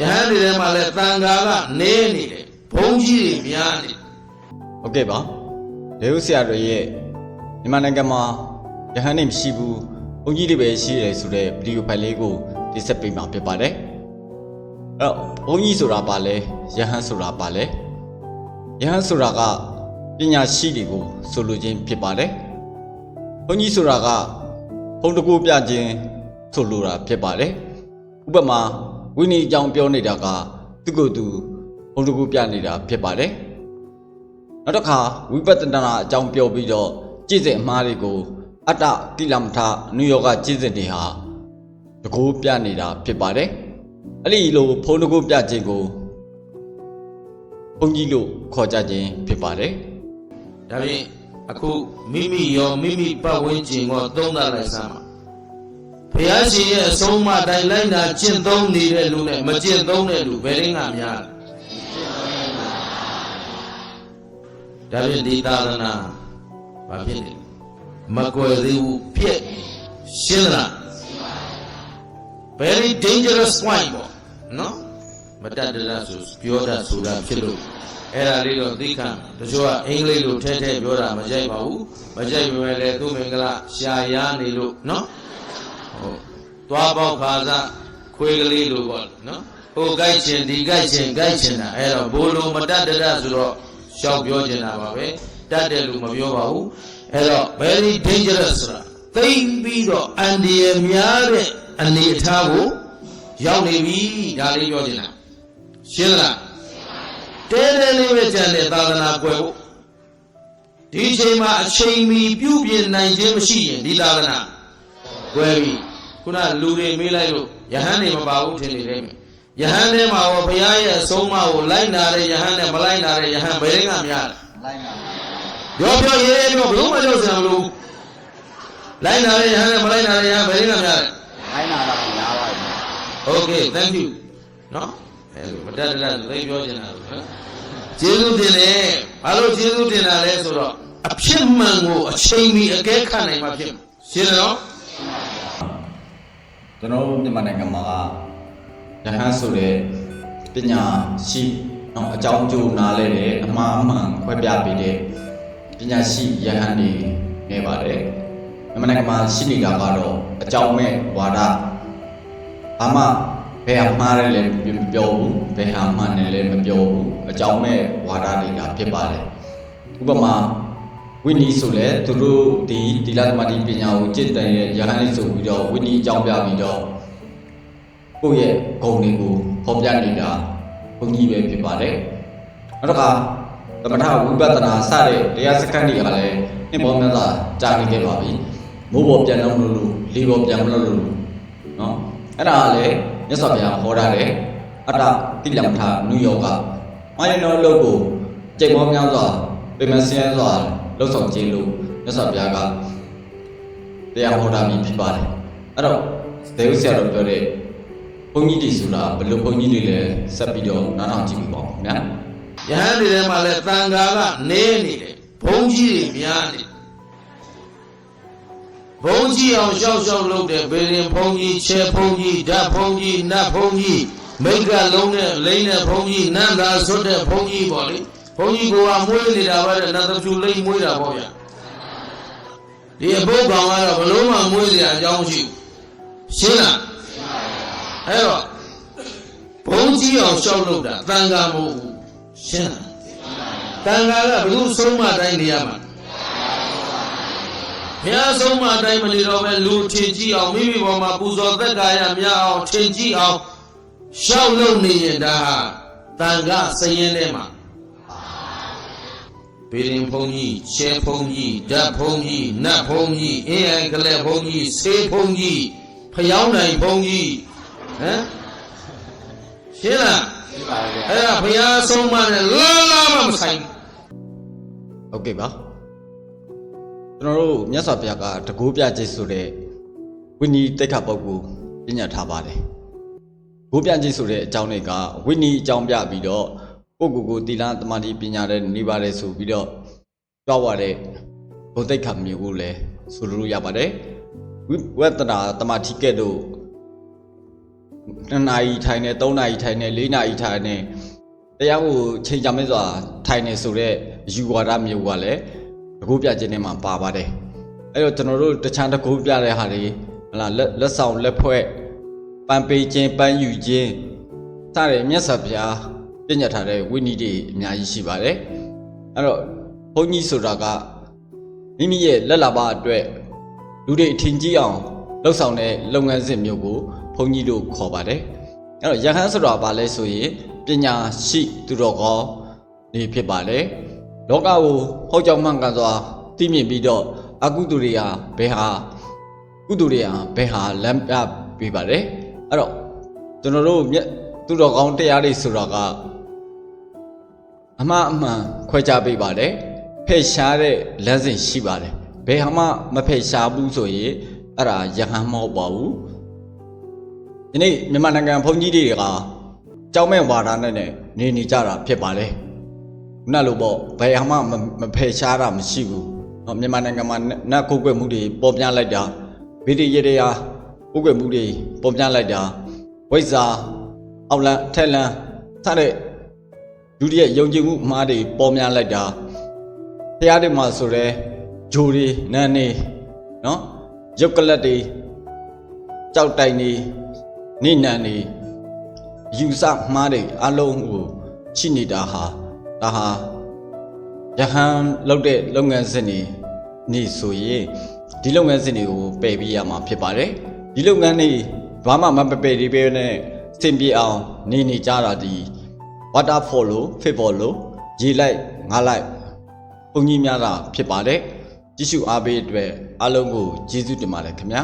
ယဟန်တွေထဲမှာလည်းတန်ဃာကနေနေတယ်ဘုန်းကြီးတွေများနေတယ်ဟုတ်ကဲ့ပါလေဦးဆရာတို့ရဲ့မြန်မာနိုင်ငံမှာယဟန်နေမရှိဘူးဘုန်းကြီးတွေပဲရှိတယ်ဆိုတဲ့ဗီဒီယိုဖိုင်လေးကိုတင်ဆက်ပေးမှာဖြစ်ပါတယ်အဲ့တော့ဘုန်းကြီးဆိုတာပါလဲယဟန်ဆိုတာပါလဲယဟန်ဆိုတာကပညာရှိတွေကိုဆိုလိုခြင်းဖြစ်ပါတယ်ဘုန်းကြီးဆိုတာကဘုံတကူပြခြင်းဆိုလိုတာဖြစ်ပါတယ်ဥပမာ ဝိနည်းအကြောင်းပြောနေတာကသူ့ကိုယ်သူဘုံတကူပြနေတာဖြစ်ပါတယ်နောက်တစ်ခါဝိပဿနာအကြောင်းပြောပြီးတော့ကြည်စင်အမှားတွေကို အတ္တတိလမထနုယောဂကြည်စင်တွေဟာတကူပြနေတာဖြစ်ပါတယ်အဲ့ဒီလိုဖုံးတကူပြခြင်းကိုဘုန်းကြီးလို့ခေါ်ကြခြင်းဖြစ်ပါတယ်ဒါဖြင့်အခုမိမိရောမိမိပတ်ဝန်းကျင်ကိုသုံးသပ်လိုက်စမ်းပါ ဘုရားရှင်ရဲ့အဆုံးအမတိုင်းလိုက်နာကျင့်သုံးနေတဲ့လူနဲ့မကျင့်သုံးတဲ့လူဘယ်ရင်းကများလဲဒါဖြင့်ဒီသာသနာဘာဖြစ်လဲမကွယ်သေးဘူးဖြစ်ရှင်းလား very dangerous point ပေါ့နော်မတတ်တရဆိုပြောတာဆိုတာဖြစ်လို့အဲ့ဒါလေးတော့သိခံတချို့ကအင်္ဂလိပ်လိုထဲထဲပြောတာမကြိုက်ပါဘူးမကြိုက်ပေမဲ့လည်းသူ့မင်္ဂလာရှာရနေလို့နော်ဟုတ် သွားပေါက်ခါစားခွေးကလေးလိုပေါ့နော်ဟိုကြိုက်ချင်ဒီကြိုက်ချင်ကြိုက်ချင်တာအဲ့တော့ဘိုးလိုမတတ်တရဆိုတော့ရှောက်ပြောချင်တာပါပဲတတ်တယ်လို့မပြောပါဘူးအဲ့တော့ very dangerous ဆိုတာသိမ့်ပြီးတော့အန္တရာယ်များတဲ့အနေအထားကိုရောက်နေပြီဒါလေးပြောချင်တာရှင်းလားတဲတဲလေးပဲကြံတဲ့သာသနာကွယ်ဖို့ဒီအချိန်မှာအချိန်မီပြုပြင်နိုင်ခြင်းမရှိရင်ဒီသာသနာကွယ်ပြီ ခုနလူတွေမေးလိုက်လို့ယဟန်နေမပါဘူးထင်နေတယ်မယ်ယဟန်ထဲမှာရောဘုရားရဲ့အဆုံးအမကိုလိုက်နာတဲ့ယဟန်နဲ့မလိုက်နာတဲ့ယဟန်ဘယ်ကများလဲလိုက်ပါပြောပြောရေးပြောဘုံမကြောက်စရာမလိုလိုက်နာတဲ့ယဟန်နဲ့မလိုက်နာတဲ့ယဟန်ဘယ်ကများလဲလိုက်နာတာများပါပြီ Okay thank you နော်အဲမတတ်တတ်သိပြောချင်တာလို့နော်ကျေးဇူးတင်တယ်ဘာလို့ကျေးဇူးတင်တာလဲဆိုတော့အဖြစ်မှန်ကိုအချိန်မီအကဲခတ်နိုင်မှာဖြစ်မှာရှင်းတယ်နော် ကျွန်တော်တို့မြန်မာနိုင်ငံမှာကယဟန်ဆိုတဲ့ပညာရှိနော်အကြောင်းကျိုးနားလဲတဲ့အမှားအမှန်ခွဲပြပေးတဲ့ပညာရှိယဟန်တွေနေပါတယ်မြန်မာနိုင်ငံမှာရှိနေတာကတော့အကြောင်းမဲ့ဝါဒဘာမှဘယ်ဟာမှားတယ်လဲမပြောဘူးဘယ်ဟာမှန်တယ်လဲမပြောဘူးအကြောင်းမဲ့ဝါဒတွေကဖြစ်ပါတယ်ဥပမာ ဝိနည်းဆိုလဲသူတို့ဒီဒီလသမတိပညာကိုကျင့်တယ်ရဟန်းလေးဆိုပြီးတော့ဝိနည်းအကြောင်းပြပြီးတော့ကိုယ့်ရဲ့ဂုဏ်တွေကိုဖော်ပြနေတာဘုန်းကြီးပဲဖြစ်ပါတယ်နောက်တစ်ခါသမထဝိပဿနာစတဲ့တရားစခန်းတွေကလည်းနှစ်ပေါင်းများစွာကြာနေခဲ့ပါပြီမိုးပေါ်ပြန်လုံးလို့လို့လေပေါ်ပြန်မလို့လို့နော်အဲ့ဒါကလည်းမြတ်စွာဘုရားဟောထားတယ်အတ္တတိလမ္ထနုယောကမာယနောလုတ်ကိုကြိမ်ပေါင်းများစွာပြမစင်းစွာ လှုပ်ဆောင်ခြင်းလို့မြတ်စွာဘုရားကတရားဟောထားပြီးဖြစ်ပါတယ်အဲ့တော့ဒေဝဆရာတော်ပြောတဲ့ဘုန်းကြီးတွေဆိုတာဘယ်လိုဘုန်းကြီးတွေလဲဆက်ပြီးတော့နားထောင်ကြည့်ပြီးပါဦးခင်ဗျာယဟန်တွေထဲမှာလည်းတန်ဃာကနေနေတယ်ဘုန်းကြီးတွေများနေတယ်ဘုန်းကြီးအောင်ရှောက်ရှောက်လုပ်တဲ့ဘေရင်ဘုန်းကြီးချဲဘုန်းကြီးဓာတ်ဘုန်းကြီးနတ်ဘုန်းကြီးမိတ်ကလုံးနဲ့လိမ့်တဲ့ဘုန်းကြီးနန္တာဆွတ်တဲ့ဘုန်းကြီးပေါ့လေ ဘုန်းကြီးကမွေးနေတာပါတဲ့နတ်သူလိမ့်မွေးတာပေါ့ဗျာဒီအဘုတ်ကောင်ကတော့ဘလို့မှမွေးစရာအကြောင်းမရှိဘူးရှင်းလားအဲ့တော့ဘုန်းကြီးအောင်ရှောက်လုပ်တာတန်ဃာမဟုတ်ဘူးရှင်းလားတန်ဃာကဘယ်သူဆုံးမတိုင်းနေရမှာဘုရားဆုံးမတိုင်းမနေတော့ပဲလူထင်ကြည့်အောင်မိမိပေါ်မှာပူဇော်သက်ကာယများအောင်ထင်ကြည့်အောင်ရှောက်လုပ်နေရင်ဒါဟာတန်ဃာစရင်ထဲမှာ ဘေရင်ဘုန်းကြီးရှဲဘုန်းကြီးဓာတ်ဘုန်းကြီးနတ်ဘုန်းကြီးအင်းအိုင်ကလက်ဘုန်းကြီးဆေးဘုန်းကြီးဖျောင်းနိုင်ဘုန်းကြီးဟမ်ရှင်းလားဖြစ်ပါရဲ့အဲ့ဒါဘုရားဆုံးမနဲ့လာလာမှမဆိုင်ဘူးဟုတ်ကဲ့ပါကျွန်တော်တို့မြတ်စွာဘုရားကတကူပြခြင်းဆိုတဲ့ဝိနည်းတိတ်ခပုဂ္ဂိုလ်ပညာထားပါတယ်ဂိုးပြခြင်းဆိုတဲ့အကြောင်းတွေကဝိနည်းအကြောင်းပြပြီးတော့ ပုဂ္ဂိုလ်ကိုတိလသမာဓိပညာတဲ့နေပါတယ်ဆိုပြီးတော့ကြောက်ရတဲ့ဘုဒ္ဓိတ်ခမျိုးကိုလည်းဆိုလိုလို့ရပါတယ်ဝိဝတ္တနာတမာတိကဲ့သို့2နာရီထိုင်နေ3နာရီထိုင်နေ4နာရီထိုင်နေတရားကိုချိန်ကြမဲစွာထိုင်နေဆိုတော့ယူဝါဒမျိုးကလည်းတကူပြခြင်းထဲမှာပါပါတယ်အဲ့တော့ကျွန်တော်တို့တခြားတကူပြတဲ့ဟာတွေဟလာလက်လက်ဆောင်လက်ဖွဲ့ပန်းပေးခြင်းပန်းယူခြင်းစတဲ့မြတ်စွာဘုရား ပြညတ်ထားတဲ့ဝိနည်းတွေအများကြီးရှိပါတယ်အဲ့တော့ဘုန်းကြီးဆိုတာကမိမိရဲ့လက်လာပါအတွက်လူတွေအထင်ကြီးအောင်လှုပ်ဆောင်တဲ့လုပ်ငန်းစဉ်မျိုးကိုဘုန်းကြီးတို့ခေါ်ပါတယ်အဲ့တော့ယဟန်ဆိုတာဘာလဲဆိုရင်ပညာရှိသူတော်ကောင်းနေဖြစ်ပါတယ်လောကကိုဟောကြောင့်မှန်ကန်စွာသိမြင်ပြီးတော့အကုသိုလ်တွေဟာဘယ်ဟာကုသိုလ်တွေဟာဘယ်ဟာလမ်းပြပေးပါတယ်အဲ့တော့ကျွန်တော်တို့မြတ်သူတော်ကောင်းတရားတွေဆိုတာက အမှားအမှန်ခွဲခြားပေးပါတယ်ဖယ်ရှားတဲ့လမ်းစဉ်ရှိပါတယ်ဘယ်ဟာမှမဖယ်ရှားဘူးဆိုရင်အဲ့ဒါယဟန်မဟုတ်ပါဘူးဒီနေ့မြန်မာနိုင်ငံဘုန်းကြီးတွေကကြောင်းမဲ့ဝါဒနဲ့နေနေကြတာဖြစ်ပါလေခုနလိုပေါ့ဘယ်ဟာမှမမဖယ်ရှားတာမရှိဘူးเนาะမြန်မာနိုင်ငံမှာနတ်ကုတ်ကွယ်မှုတွေပေါ်ပြလိုက်တာဗိတိရတရားကုတ်ကွယ်မှုတွေပေါ်ပြလိုက်တာဝိဇ္ဇာအောက်လန်းအထက်လန်းစတဲ့ ဒုတိယယုံကြည်မှုအမှားတွေပေါ်များလိုက်တာဖရားတွေမှာဆိုရဲဂျိုတွေနန်းနေနော်ရုပ်ကလတ်တွေကြောက်တိုင်နေနိနန်နေယူဆမှားတွေအလုံးကိုချိနေတာဟာဒါဟာယဟန်လောက်တဲ့လုပ်ငန်းစဉ်တွေနေဆိုရင်ဒီလုပ်ငန်းစဉ်တွေကိုပယ်ပြီးရမှာဖြစ်ပါတယ်ဒီလုပ်ငန်းတွေဘာမှမပယ်သေးဘဲနဲ့စင်ပြေအောင်နေနေကြတာဒီ waterfall လို့ fit လို့ရေလိုက်ငါလိုက်ပုံကြီးများတာဖြစ်ပါတယ်ကြည့်ရှုအားပေးအတွက်အားလုံးကိုကျေးဇူးတင်ပါတယ်ခင်ဗျာ